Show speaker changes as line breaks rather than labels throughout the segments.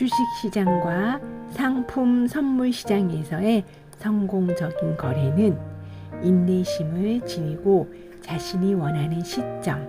주식시장과 상품 선물 시장에서의 성공적인 거래는 인내심을 지니고 자신이 원하는 시점,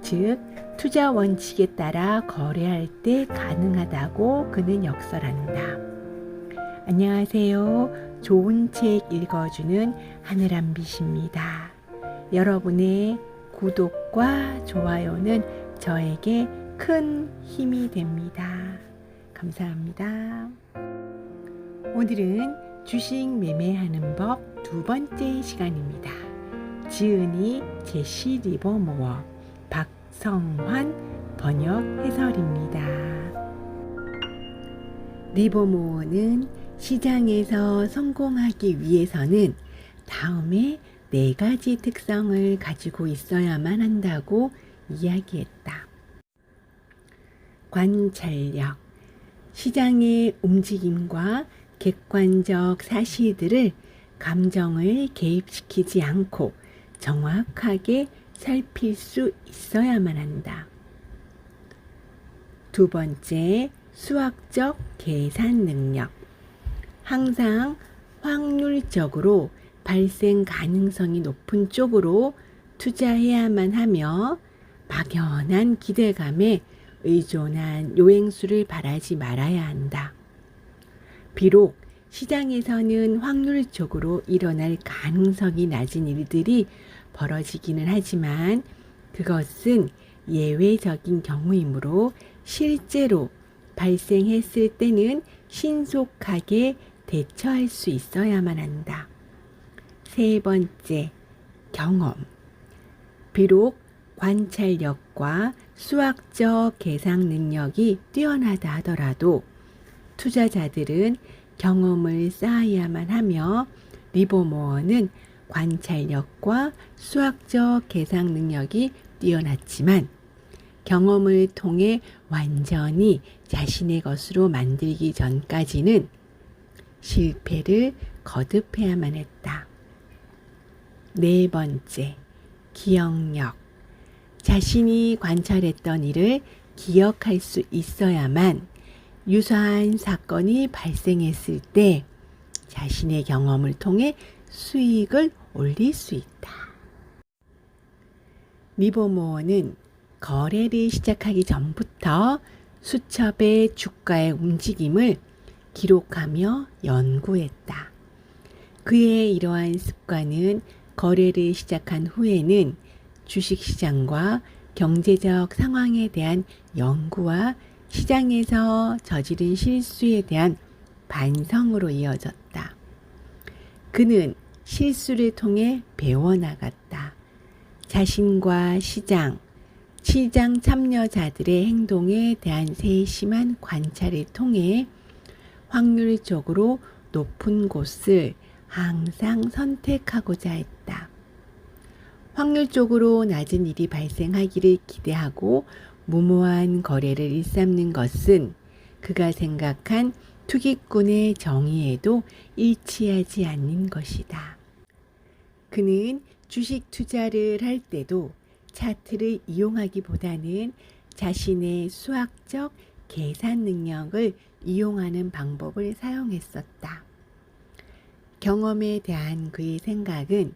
즉 투자 원칙에 따라 거래할 때 가능하다고 그는 역설한다. 안녕하세요. 좋은 책 읽어주는 하늘한빛입니다. 여러분의 구독과 좋아요는 저에게 큰 힘이 됩니다. 감사합니다. 오늘은 주식 매매하는 법 두 번째 시간입니다. 지은이 제시 리버모어 박성환 번역 해설입니다. 리버모어는 시장에서 성공하기 위해서는 다음에 네 가지 특성을 가지고 있어야만 한다고 이야기했다. 관찰력, 시장의 움직임과 객관적 사실들을 감정을 개입시키지 않고 정확하게 살필 수 있어야만 한다. 두 번째, 수학적 계산 능력. 항상 확률적으로 발생 가능성이 높은 쪽으로 투자해야만 하며 막연한 기대감에 의존한 요행수를 바라지 말아야 한다. 비록 시장에서는 확률적으로 일어날 가능성이 낮은 일들이 벌어지기는 하지만 그것은 예외적인 경우이므로 실제로 발생했을 때는 신속하게 대처할 수 있어야만 한다. 세 번째, 경험. 비록 관찰력과 수학적 계산 능력이 뛰어나다 하더라도 투자자들은 경험을 쌓아야만 하며 리버모어는 관찰력과 수학적 계산 능력이 뛰어났지만 경험을 통해 완전히 자신의 것으로 만들기 전까지는 실패를 거듭해야만 했다. 네 번째, 기억력. 자신이 관찰했던 일을 기억할 수 있어야만 유사한 사건이 발생했을 때 자신의 경험을 통해 수익을 올릴 수 있다. 리버모어는 거래를 시작하기 전부터 수첩의 주가의 움직임을 기록하며 연구했다. 그의 이러한 습관은 거래를 시작한 후에는 주식시장과 경제적 상황에 대한 연구와 시장에서 저지른 실수에 대한 반성으로 이어졌다. 그는 실수를 통해 배워나갔다. 자신과 시장, 시장 참여자들의 행동에 대한 세심한 관찰을 통해 확률적으로 높은 곳을 항상 선택하고자 했다. 확률적으로 낮은 일이 발생하기를 기대하고 무모한 거래를 일삼는 것은 그가 생각한 투기꾼의 정의에도 일치하지 않는 것이다. 그는 주식 투자를 할 때도 차트를 이용하기보다는 자신의 수학적 계산 능력을 이용하는 방법을 사용했었다. 경험에 대한 그의 생각은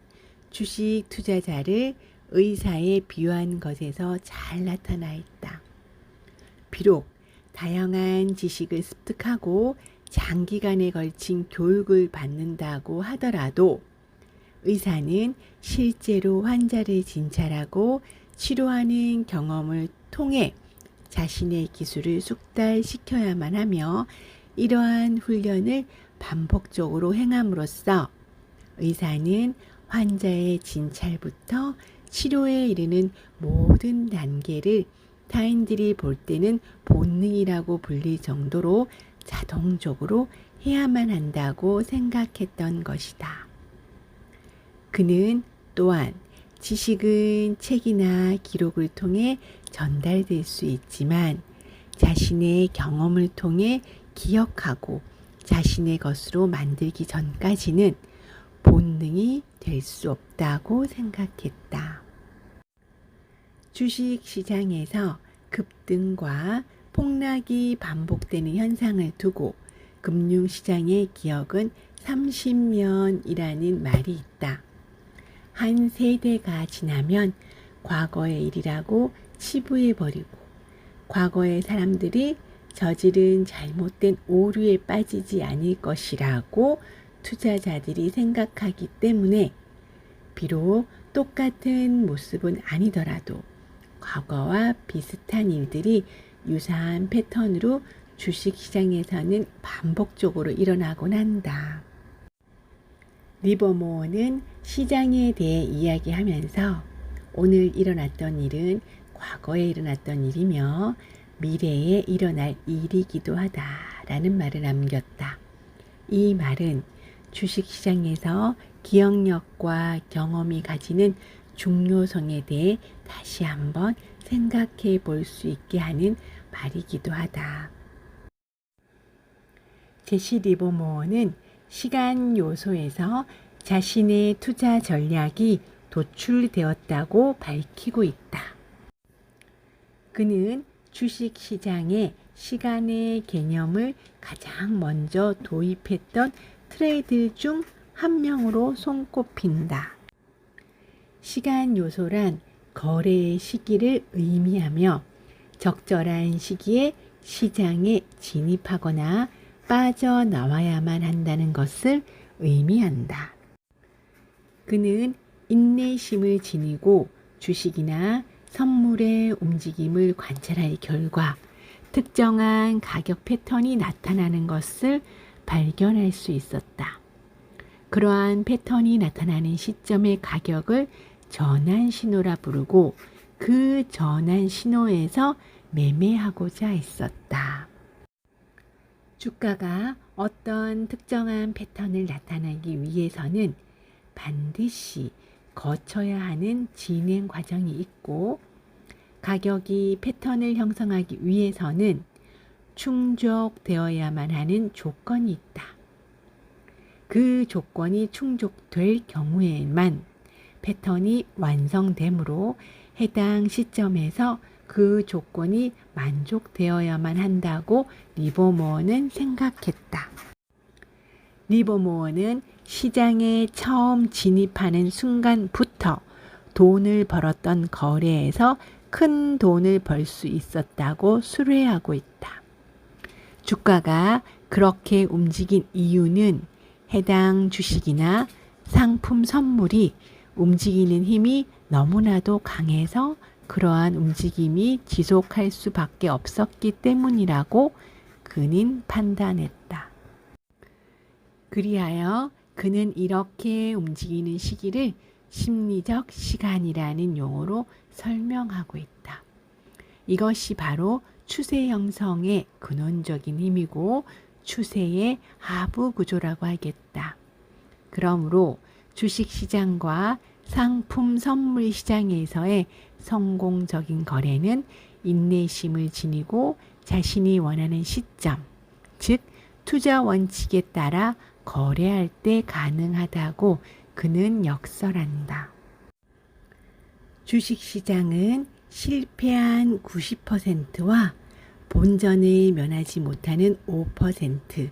주식 투자자를 의사에 비유한 것에서 잘 나타나 있다. 비록 다양한 지식을 습득하고 장기간에 걸친 교육을 받는다고 하더라도 의사는 실제로 환자를 진찰하고 치료하는 경험을 통해 자신의 기술을 숙달시켜야만 하며 이러한 훈련을 반복적으로 행함으로써 의사는 환자의 진찰부터 치료에 이르는 모든 단계를 타인들이 볼 때는 본능이라고 불릴 정도로 자동적으로 해야만 한다고 생각했던 것이다. 그는 또한 지식은 책이나 기록을 통해 전달될 수 있지만 자신의 경험을 통해 기억하고 자신의 것으로 만들기 전까지는 본능이 될 수 없다고 생각했다. 주식 시장에서 급등과 폭락이 반복되는 현상을 두고 금융시장의 기억은 30년이라는 말이 있다. 한 세대가 지나면 과거의 일이라고 치부해버리고 과거의 사람들이 저지른 잘못된 오류에 빠지지 않을 것이라고 투자자들이 생각하기 때문에 비록 똑같은 모습은 아니더라도 과거와 비슷한 일들이 유사한 패턴으로 주식시장에서는 반복적으로 일어나곤 한다. 리버모어는 시장에 대해 이야기하면서 오늘 일어났던 일은 과거에 일어났던 일이며 미래에 일어날 일이기도 하다라는 말을 남겼다. 이 말은 주식시장에서 기억력과 경험이 가지는 중요성에 대해 다시 한번 생각해 볼 수 있게 하는 말이기도 하다. 제시 리버모어는 시간 요소에서 자신의 투자 전략이 도출되었다고 밝히고 있다. 그는 주식 시장에 시간의 개념을 가장 먼저 도입했던 트레이드 중 한 명으로 손꼽힌다. 시간 요소란 거래의 시기를 의미하며 적절한 시기에 시장에 진입하거나 빠져나와야만 한다는 것을 의미한다. 그는 인내심을 지니고 주식이나 선물의 움직임을 관찰할 결과 특정한 가격 패턴이 나타나는 것을 발견할 수 있었다. 그러한 패턴이 나타나는 시점의 가격을 전환 신호라 부르고 그 전환 신호에서 매매하고자 했었다. 주가가 어떤 특정한 패턴을 나타내기 위해서는 반드시 거쳐야 하는 진행 과정이 있고 가격이 패턴을 형성하기 위해서는 충족되어야만 하는 조건이 있다. 그 조건이 충족될 경우에만 패턴이 완성되므로 해당 시점에서 그 조건이 만족되어야만 한다고 리버모어는 생각했다. 리버모어는 시장에 처음 진입하는 순간부터 돈을 벌었던 거래에서 큰 돈을 벌 수 있었다고 수뢰하고 있다. 주가가 그렇게 움직인 이유는 해당 주식이나 상품 선물이 움직이는 힘이 너무나도 강해서 그러한 움직임이 지속할 수밖에 없었기 때문이라고 그는 판단했다. 그리하여 그는 이렇게 움직이는 시기를 심리적 시간이라는 용어로 설명하고 있다. 이것이 바로 추세 형성의 근원적인 힘이고 추세의 하부 구조라고 하겠다. 그러므로 주식 시장과 상품 선물 시장에서의 성공적인 거래는 인내심을 지니고 자신이 원하는 시점, 즉 투자 원칙에 따라 거래할 때 가능하다고 그는 역설한다. 주식 시장은 실패한 90%와 본전을 면하지 못하는 5%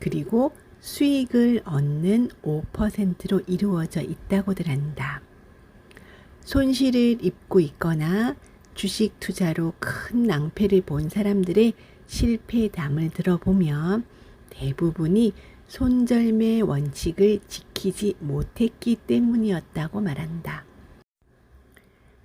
그리고 수익을 얻는 5%로 이루어져 있다고들 한다. 손실을 입고 있거나 주식 투자로 큰 낭패를 본 사람들의 실패담을 들어보면 대부분이 손절매 원칙을 지키지 못했기 때문이었다고 말한다.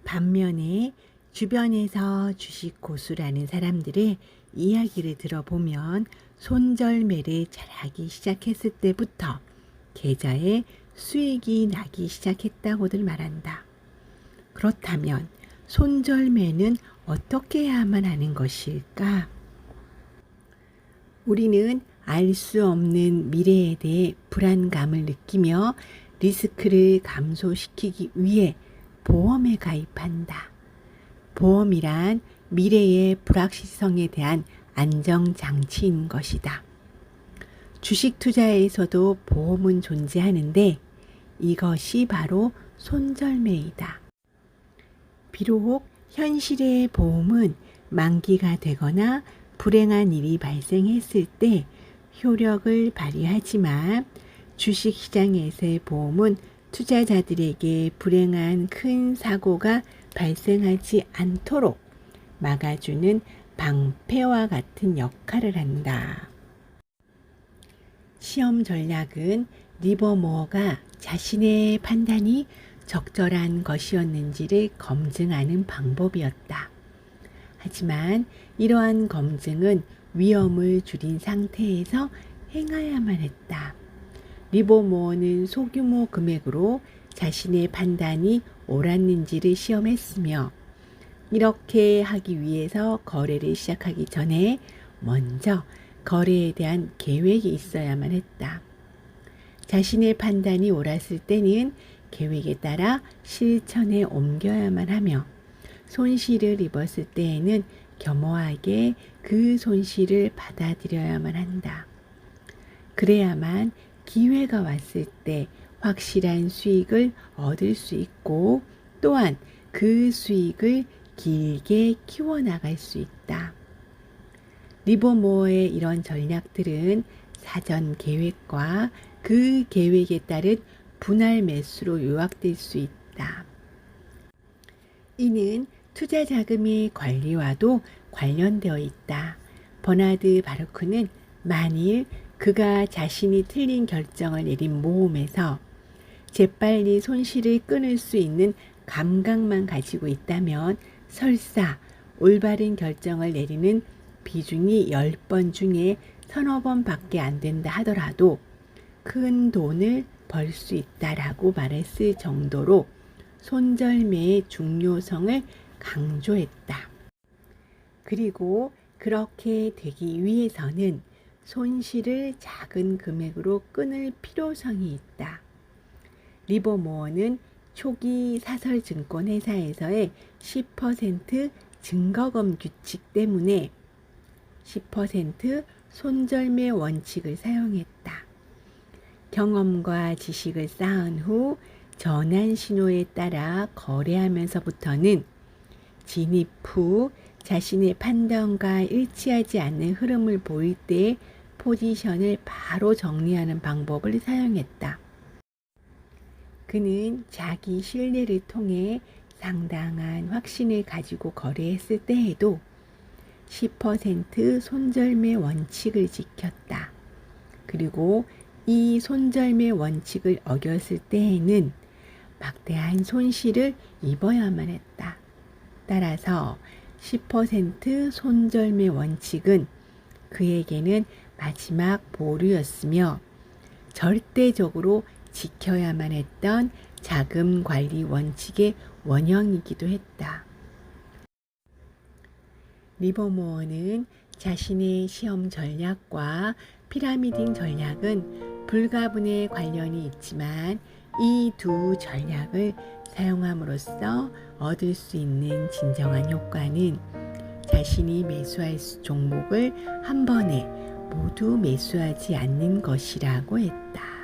반면에 주변에서 주식 고수라는 사람들의 이야기를 들어보면 손절매를 잘하기 시작했을 때부터 계좌에 수익이 나기 시작했다고들 말한다. 그렇다면 손절매는 어떻게 해야만 하는 것일까? 우리는 알 수 없는 미래에 대해 불안감을 느끼며 리스크를 감소시키기 위해 보험에 가입한다. 보험이란 미래의 불확실성에 대한 안정장치인 것이다. 주식 투자에서도 보험은 존재하는데 이것이 바로 손절매이다. 비록 현실의 보험은 만기가 되거나 불행한 일이 발생했을 때 효력을 발휘하지만 주식시장에서의 보험은 투자자들에게 불행한 큰 사고가 발생하지 않도록 막아주는 방패와 같은 역할을 한다. 시험 전략은 리버모어가 자신의 판단이 적절한 것이었는지를 검증하는 방법이었다. 하지만 이러한 검증은 위험을 줄인 상태에서 행해야만 했다. 리버모어는 소규모 금액으로 자신의 판단이 옳았는지를 시험했으며 이렇게 하기 위해서 거래를 시작하기 전에 먼저 거래에 대한 계획이 있어야만 했다. 자신의 판단이 옳았을 때는 계획에 따라 실천에 옮겨야만 하며 손실을 입었을 때에는 겸허하게 그 손실을 받아들여야만 한다. 그래야만 기회가 왔을 때 확실한 수익을 얻을 수 있고 또한 그 수익을 길게 키워나갈 수 있다. 리버모어의 이런 전략들은 사전 계획과 그 계획에 따른 분할 매수로 요약될 수 있다. 이는 투자 자금의 관리와도 관련되어 있다. 버나드 바르크는 만일 그가 자신이 틀린 결정을 내린 모험에서 재빨리 손실을 끊을 수 있는 감각만 가지고 있다면 설사 올바른 결정을 내리는 비중이 10번 중에 서너 번밖에 안 된다 하더라도 큰 돈을 벌 수 있다라고 말했을 정도로 손절매의 중요성을 강조했다. 그리고 그렇게 되기 위해서는 손실을 작은 금액으로 끊을 필요성이 있다. 리버모어는 초기 사설 증권 회사에서의 10% 증거금 규칙 때문에 10% 손절매 원칙을 사용했다. 경험과 지식을 쌓은 후 전환 신호에 따라 거래하면서부터는 진입 후 자신의 판단과 일치하지 않는 흐름을 보일 때 포지션을 바로 정리하는 방법을 사용했다. 그는 자기 신뢰를 통해 상당한 확신을 가지고 거래했을 때에도 10% 손절매 원칙을 지켰다. 그리고 이 손절매 원칙을 어겼을 때에는 막대한 손실을 입어야만 했다. 따라서 10% 손절매 원칙은 그에게는 마지막 보루였으며 절대적으로 지켜야만 했던 자금 관리 원칙의 원형이기도 했다. 리버모어는 자신의 시험 전략과 피라미딩 전략은 불가분의 관련이 있지만 이 두 전략을 사용함으로써 얻을 수 있는 진정한 효과는 자신이 매수할 종목을 한 번에 모두 매수하지 않는 것이라고 했다.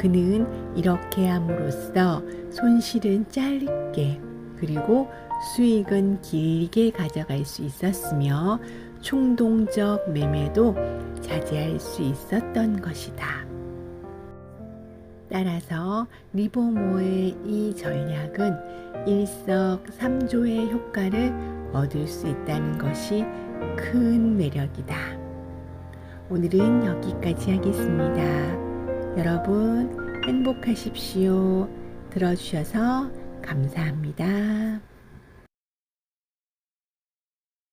그는 이렇게 함으로써 손실은 짧게 그리고 수익은 길게 가져갈 수 있었으며 충동적 매매도 자제할 수 있었던 것이다. 따라서 리버모의 이 전략은 일석삼조의 효과를 얻을 수 있다는 것이 큰 매력이다. 오늘은 여기까지 하겠습니다. 여러분 행복하십시오. 들어주셔서 감사합니다.